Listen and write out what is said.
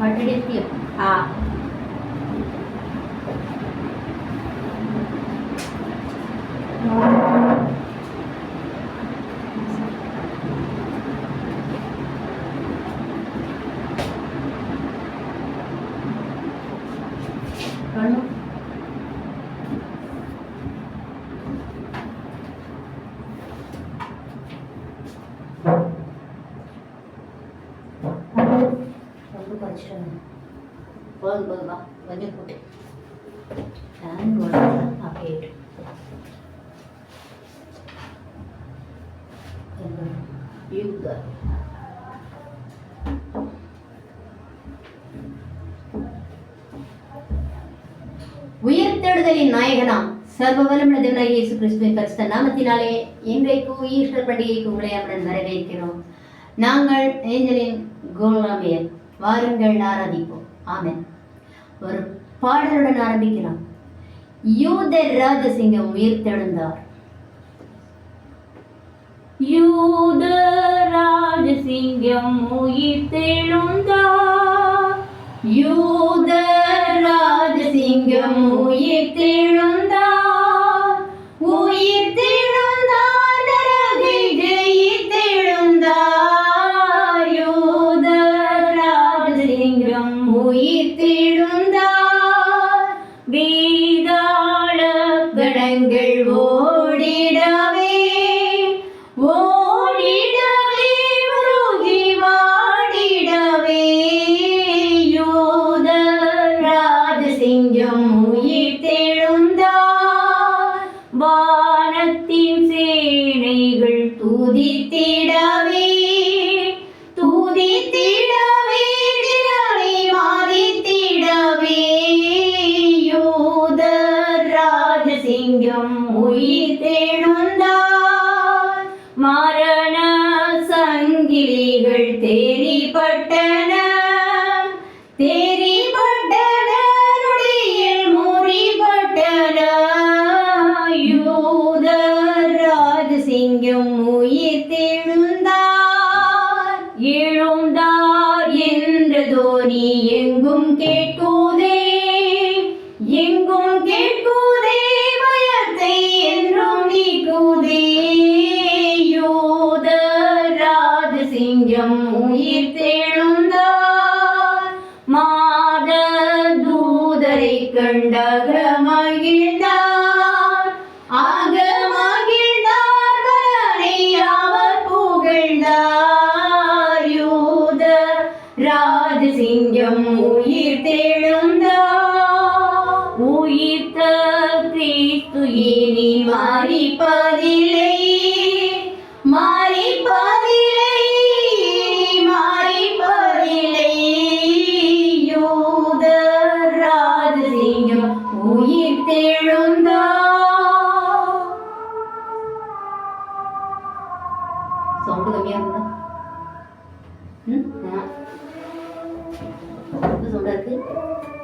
Material tiếp à, Thank you. குறைச்சிட்டு போதும் போதுமா கொஞ்சம் போட்டு. ஃபேன் அப்படியே யூக உயிர்த்தெழுதலின் நாயகனாம் சர்வ வல்லமுள்ள தேவனாகிய இயேசு கிறிஸ்துவின் பரிசுத்த நாமத்தினாலே இன்றைக்கு ஈஸ்டர் பண்டிகைக்கு உங்களை அவருடன் வரவேற்கிறோம். நாங்கள் ஏஞ்சலின் கோலாமியர் வாருங்கள் ஆராதிப்போம் ஆமேன். ஒரு பாடலுடன் ஆரம்பிக்கலாம். யூதர் ராஜசிங்கம் உயிர்த்தெழுந்தார் யூத ராஜசிங்கம் உயிர்த்தெழுந்தார் யூதர் ராஜசிங்கம் உயிர்த்தெழுந்தார் வானத்தின் சேனைகள் துதித்திடவே துதித்திடவே திரளை மாறித்திடவே யூத ராஜசிங்கம் உயிர்த்தெழுந்தார் மரண சங்கிலிகள் தெரிய உயிர்த்தெழுந்தார் எழுந்தார் என்ற தோனி எங்கும் கேட்கோதே எங்கும் கேட்கோதே பயத்தை என்றும் நீக்குதே. யூத ராஜசிங்கம் உயிர்த்தெழுந்தார் மாத தூதரை கண்டக எம் உயிர் உயிர்த்தெழுந்தார் உயிர்த்த கிறிஸ்து இனி மாறிப்பதில்லை. மாறிப்பதில்லை மாறிப்பதில்லை. யூத ராஜசிங்கம் உயிர்த்தெழுந்தார் சவுண்டு கம்மியா இருந்தா ம்? சவுண்டா இருக்கு